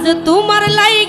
আজ তোমার লাইগায়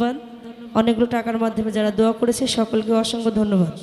ধন্যবাদ। অনেকগুলো টাকার মাধ্যমে যারা দোয়া করেছে সকলকে অসংখ্য ধন্যবাদ।